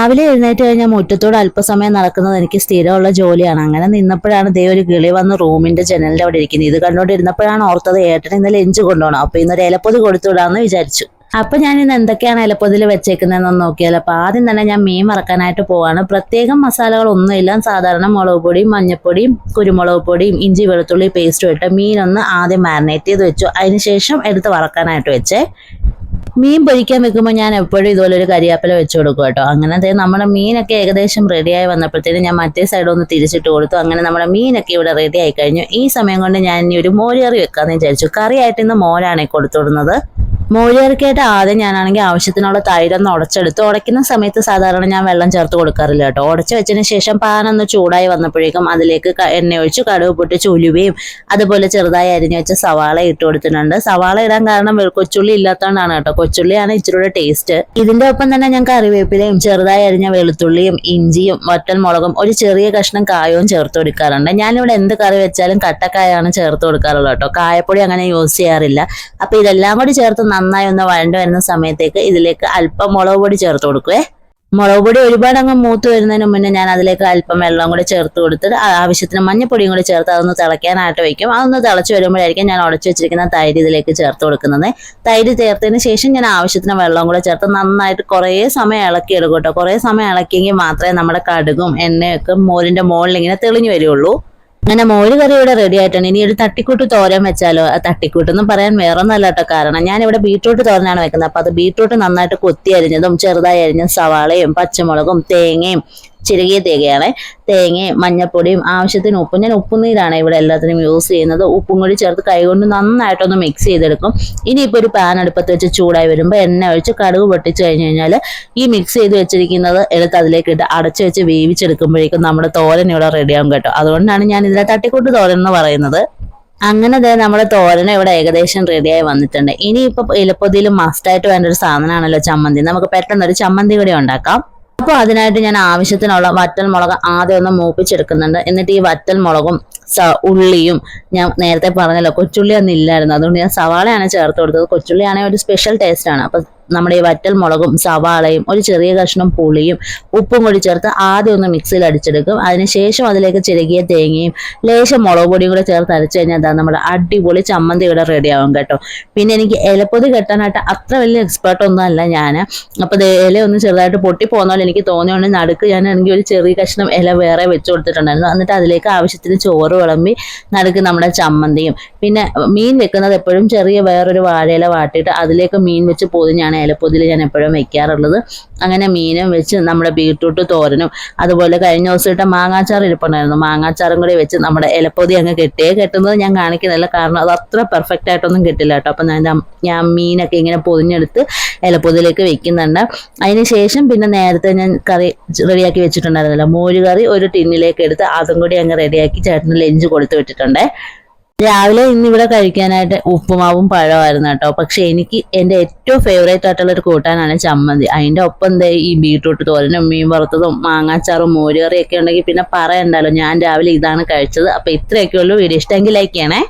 രാവിലെ എഴുന്നേറ്റ് കഴിഞ്ഞാൽ മുറ്റത്തോട് അല്പസമയം നടക്കുന്നത് എനിക്ക് സ്ഥിരമുള്ള ജോലിയാണ്. അങ്ങനെ നിന്നപ്പോഴാണ് ദേ ഒരു കിളി വന്ന് റൂമിന്റെ ജനലിന്റെ അവിടെ ഇരിക്കുന്നത്. ഇത് കണ്ടുകൊണ്ടിരുന്നപ്പോഴാണ് ഓർത്തത് ഏട്ടൻ ഇന്നലെ എഞ്ച് കൊണ്ടുപോകണം. അപ്പൊ ഇന്നൊരു ഇലപ്പൊതി കൊടുത്തുവിടാന്ന് വിചാരിച്ചു. അപ്പൊ ഞാൻ ഇന്ന് എന്തൊക്കെയാണ് ഇലപ്പൊതിൽ വെച്ചേക്കുന്നതെന്ന് നോക്കിയാൽ അപ്പൊ ആദ്യം തന്നെ ഞാൻ മീൻ മറക്കാനായിട്ട് പോവാണ്. പ്രത്യേകം മസാലകളൊന്നുമില്ല സാധാരണ മുളക് പൊടിയും മഞ്ഞപ്പൊടിയും കുരുമുളക് പൊടിയും ഇഞ്ചി വെളുത്തുള്ളി പേസ്റ്റും ഇട്ട് മീനൊന്ന് ആദ്യം മാരിനേറ്റ് ചെയ്ത് വെച്ചു. അതിനുശേഷം എടുത്ത് വറക്കാനായിട്ട് വെച്ചേ. മീൻ പൊരിക്കാൻ വെക്കുമ്പോൾ ഞാൻ എപ്പോഴും ഇതുപോലെ ഒരു കരിയാപ്പില വെച്ച് കൊടുക്കും കേട്ടോ. അങ്ങനെ നമ്മുടെ മീനൊക്കെ ഏകദേശം റെഡിയായി വന്നപ്പോഴത്തേനും ഞാൻ മറ്റേ സൈഡ് ഒന്ന് തിരിച്ചിട്ട് കൊടുത്തു. അങ്ങനെ നമ്മുടെ മീനൊക്കെ ഇവിടെ റെഡി ആയി കഴിഞ്ഞു. ഈ സമയം കൊണ്ട് ഞാൻ ഇനി ഒരു മോര് കറി വെക്കാമെന്ന് വിചാരിച്ചു. കറിയായിട്ട് ഇന്ന് മോരാണ് കൊടുത്തു കൊടുത്തുവിടുന്നത്. മോരുകറിക്കായിട്ട് ആദ്യം ഞാനാണെങ്കിൽ ആവശ്യത്തിനുള്ള തൈരൊന്ന് ഉടച്ചെടുത്ത്. ഉടയ്ക്കുന്ന സമയത്ത് സാധാരണ ഞാൻ വെള്ളം ചേർത്ത് കൊടുക്കാറില്ല കേട്ടോ. ഉടച്ചു വെച്ചതിന് ശേഷം പാനൊന്ന് ചൂടായി വന്നപ്പോഴേക്കും അതിലേക്ക് എണ്ണ ഒഴിച്ച് കടുക് പൊട്ടി ഉലുവയും അതുപോലെ ചെറുതായി അരിഞ്ഞു വെച്ച സവാള ഇട്ട് കൊടുത്തിട്ടുണ്ട്. സവാള ഇടാൻ കാരണം കൊച്ചുള്ളി ഇല്ലാത്തതുകൊണ്ടാണ് കേട്ടോ. കൊച്ചുള്ളിയാണ് ഇച്ചിരി ടേസ്റ്റ് ഇതിന്റെ ഒപ്പം തന്നെ ഞാൻ കറിവേപ്പിലയും ചെറുതായി അരിഞ്ഞ വെളുത്തുള്ളിയും ഇഞ്ചിയും മുളകും ഒരു ചെറിയ കഷ്ണം കായവും ചേർത്ത് കൊടുക്കാറുണ്ട്. ഞാനിവിടെ എന്ത് കറി വെച്ചാലും കട്ടക്കായാണ് ചേർത്ത് കൊടുക്കാറുള്ളത് കേട്ടോ. കായപ്പൊടി അങ്ങനെ യൂസ് ചെയ്യാറില്ല. അപ്പൊ ഇതെല്ലാം കൂടി ചേർത്ത് നന്നായി ഒന്ന് വഴണ്ട് വരുന്ന സമയത്തേക്ക് ഇതിലേക്ക് അല്പം മുളക് പൊടി ചേർത്ത് കൊടുക്കുവേ. മുളക് പൊടി ഒരുപാട് അങ്ങ് മൂത്ത് വരുന്നതിന് മുന്നേ ഞാൻ അതിലേക്ക് അല്പം വെള്ളം കൂടി ചേർത്ത് കൊടുത്തിട്ട് ആവശ്യത്തിന് മഞ്ഞപ്പൊടിയും കൂടി ചേർത്ത് അതൊന്ന് തിളയ്ക്കാനായിട്ട് വയ്ക്കും അതൊന്ന് തിളച്ച് വരുമ്പോഴായിരിക്കും ഞാൻ ഉടച്ചു വെച്ചിരിക്കുന്ന തൈര് ഇതിലേക്ക് ചേർത്ത് കൊടുക്കുന്നത്. തൈര് ചേർത്തതിന് ശേഷം ഞാൻ ആവശ്യത്തിന് വെള്ളം കൂടെ ചേർത്ത് നന്നായിട്ട് കുറേ സമയം ഇളക്കി എടുക്കും കേട്ടോ. കുറേ സമയം ഇളക്കിയെങ്കിൽ മാത്രമേ നമ്മുടെ കടുകും എണ്ണയൊക്കെ മോരിന്റെ മുകളിൽ ഇങ്ങനെ തെളിഞ്ഞു വരികയുള്ളൂ അങ്ങനെ മോര് കറി ഇവിടെ റെഡി ആയിട്ടുണ്ട്. ഇനി ഒരു തട്ടിക്കൂട്ട് തോരൻ വെച്ചാലോ? ആ തട്ടിക്കൂട്ടെന്ന് പറയാൻ വേറൊന്നല്ല കേട്ടോ കാരണം. ഞാൻ ഇവിടെ ബീട്രൂട്ട് തോരനാണ് വെക്കുന്നത്. അപ്പൊ അത് ബീട്രൂട്ട് നന്നായിട്ട് കൊത്തി അരിഞ്ഞതും ചെറുതായി അരിഞ്ഞ സവാളയും പച്ചമുളകും തേങ്ങയും ചിരകിയ തേങ്ങയാണ്. തേങ്ങയും മഞ്ഞപ്പൊടിയും ആവശ്യത്തിന് ഉപ്പും. ഞാൻ ഉപ്പുനീരാണ് ഇവിടെ എല്ലാത്തിനും യൂസ് ചെയ്യുന്നത്. ഉപ്പും കൂടി ചേർത്ത് കൈകൊണ്ട് നന്നായിട്ടൊന്ന് മിക്സ് ചെയ്തെടുക്കും. ഇനിയിപ്പോൾ ഒരു പാൻ അടുപ്പത്ത് വെച്ച് ചൂടായി വരുമ്പോൾ എണ്ണ ഒഴിച്ച് കടുക് പൊട്ടിച്ച് കഴിഞ്ഞ് കഴിഞ്ഞാൽ ഈ മിക്സ് ചെയ്ത് വെച്ചിരിക്കുന്നത് എടുത്ത് അതിലേക്ക് ഇട്ട് അടച്ചു വെച്ച് വേവിച്ചെടുക്കുമ്പോഴേക്കും നമ്മുടെ തോരൻ ഇവിടെ റെഡിയാകും കേട്ടോ. അതുകൊണ്ടാണ് ഞാൻ ഇതിനെ തട്ടിക്കൂട്ട് തോരൻ എന്ന് പറയുന്നത്. അങ്ങനെ ദേ നമ്മുടെ തോരൻ ഇവിടെ ഏകദേശം റെഡിയായി വന്നിട്ടുണ്ട്. ഇനിയിപ്പോൾ ഇലപ്പൊതിയിൽ മസ്റ്റായിട്ട് വേണ്ട ഒരു സാധനമാണല്ലോ ചമ്മന്തി. നമുക്ക് പെട്ടെന്നൊരു ചമ്മന്തി കൂടി ഉണ്ടാക്കാം. അപ്പോൾ അതിനായിട്ട് ഞാൻ ആവശ്യത്തിനുള്ള വറ്റൽ മുളക് ആദ്യം ഒന്ന് മൂപ്പിച്ചെടുക്കുന്നുണ്ട്. എന്നിട്ട് ഈ വറ്റൽ മുളകും സ ഉള്ളിയും ഞാൻ നേരത്തെ പറഞ്ഞല്ലോ കൊച്ചുള്ളി ഒന്നും ഇല്ലായിരുന്നു. അതുകൊണ്ട് ഞാൻ സവാളയാണ് ചേർത്ത് കൊടുത്തത്. കൊച്ചുള്ളി ആണെങ്കിൽ ഒരു സ്പെഷ്യൽ ടേസ്റ്റ് ആണ്. അപ്പം നമ്മുടെ ഈ വറ്റൽ മുളകും സവാളയും ഒരു ചെറിയ കഷ്ണം പുളിയും ഉപ്പും കൂടി ചേർത്ത് ആദ്യം ഒന്ന് മിക്സിയിൽ അടിച്ചെടുക്കും. അതിനുശേഷം അതിലേക്ക് ചിരകിയ തേങ്ങയും ലേശം മുളക് പൊടിയും കൂടെ ചേർത്ത് അരച്ചു കഴിഞ്ഞാൽ അതാണ് നമ്മുടെ അടിപൊളി ചമ്മന്തി ഇവിടെ റെഡി ആവും കേട്ടോ. പിന്നെ എനിക്ക് ഇലപ്പൊതി കെട്ടാനായിട്ട് അത്ര വലിയ എക്സ്പേർട്ട് ഒന്നും അല്ല ഞാൻ. അപ്പോൾ ഇല ഒന്ന് ചെറുതായിട്ട് പൊട്ടി പോകുന്ന പോലെ എനിക്ക് തോന്നിയോണ്ട് നടുക്ക് ഞാൻ എനിക്ക് ഒരു ചെറിയ കഷ്ണം ഇല വേറെ വെച്ച് കൊടുത്തിട്ടുണ്ടായിരുന്നു. എന്നിട്ട് അതിലേക്ക് ആവശ്യത്തിന് ചോറ് വിളമ്പി നടുക്ക് നമ്മുടെ ചമ്മന്തിയും. പിന്നെ മീൻ വെക്കുന്നത് എപ്പോഴും ചെറിയ വേറൊരു വാഴയില വാട്ടിയിട്ട് അതിലേക്ക് മീൻ വെച്ച് പൊതിഞ്ഞാണ് ഇലപ്പൊതിൽ ഞാൻ എപ്പോഴും വെക്കാറുള്ളത്. അങ്ങനെ മീനും വെച്ച് നമ്മുടെ ബീട്രൂട്ട് തോരനും അതുപോലെ കഴിഞ്ഞ ദിവസം ഇട്ട മാങ്ങാച്ചാർ ഇരിപ്പുണ്ടായിരുന്നു. മാങ്ങാച്ചാറും കൂടി വെച്ച് നമ്മുടെ ഇലപ്പൊതി അങ്ങ് കെട്ടിയേ കെട്ടുന്നത് ഞാൻ കാണിക്കുന്നില്ല. കാരണം അത് അത്ര പെർഫെക്റ്റ് ആയിട്ടൊന്നും കിട്ടില്ല കേട്ടോ. അപ്പം ഞാൻ ഞാൻ മീനൊക്കെ ഇങ്ങനെ പൊതിഞ്ഞെടുത്ത് ഇലപ്പൊതിലേക്ക് വെക്കുന്നുണ്ട്. അതിന് ശേഷം പിന്നെ നേരത്തെ ഞാൻ കറി റെഡിയാക്കി വെച്ചിട്ടുണ്ടായിരുന്നല്ലോ. മോര് കറി ഒരു ടിന്നിലേക്ക് എടുത്ത് അതും കൂടി അങ്ങ് റെഡിയാക്കി ചേട്ടന് ലഞ്ച് കൊടുത്തു വിട്ടിട്ടുണ്ടേ. രാവിലെ ഇന്ന് ഇവിടെ കഴിക്കാനായിട്ട് ഉപ്പുമാവും പഴമായിരുന്നു കേട്ടോ. പക്ഷെ എനിക്ക് എന്റെ ഏറ്റവും ഫേവറേറ്റ് ആയിട്ടുള്ള ഒരു കൂട്ടാനാണ് ചമ്മന്തി. അതിന്റെ ഒപ്പം എന്താ ഈ ബീട്രൂട്ട് തോരനും മീൻ വറുത്തതും മാങ്ങാച്ചാറും മോരുകറിയൊക്കെ ഉണ്ടെങ്കിൽ പിന്നെ പറയണ്ടല്ലോ. ഞാൻ രാവിലെ ഇതാണ് കഴിച്ചത്. അപ്പൊ ഇത്രയൊക്കെ ഉള്ളൂ. വീഡിയോ ഇഷ്ടമെങ്കിൽ ലൈക്ക് ചെയ്യണേ.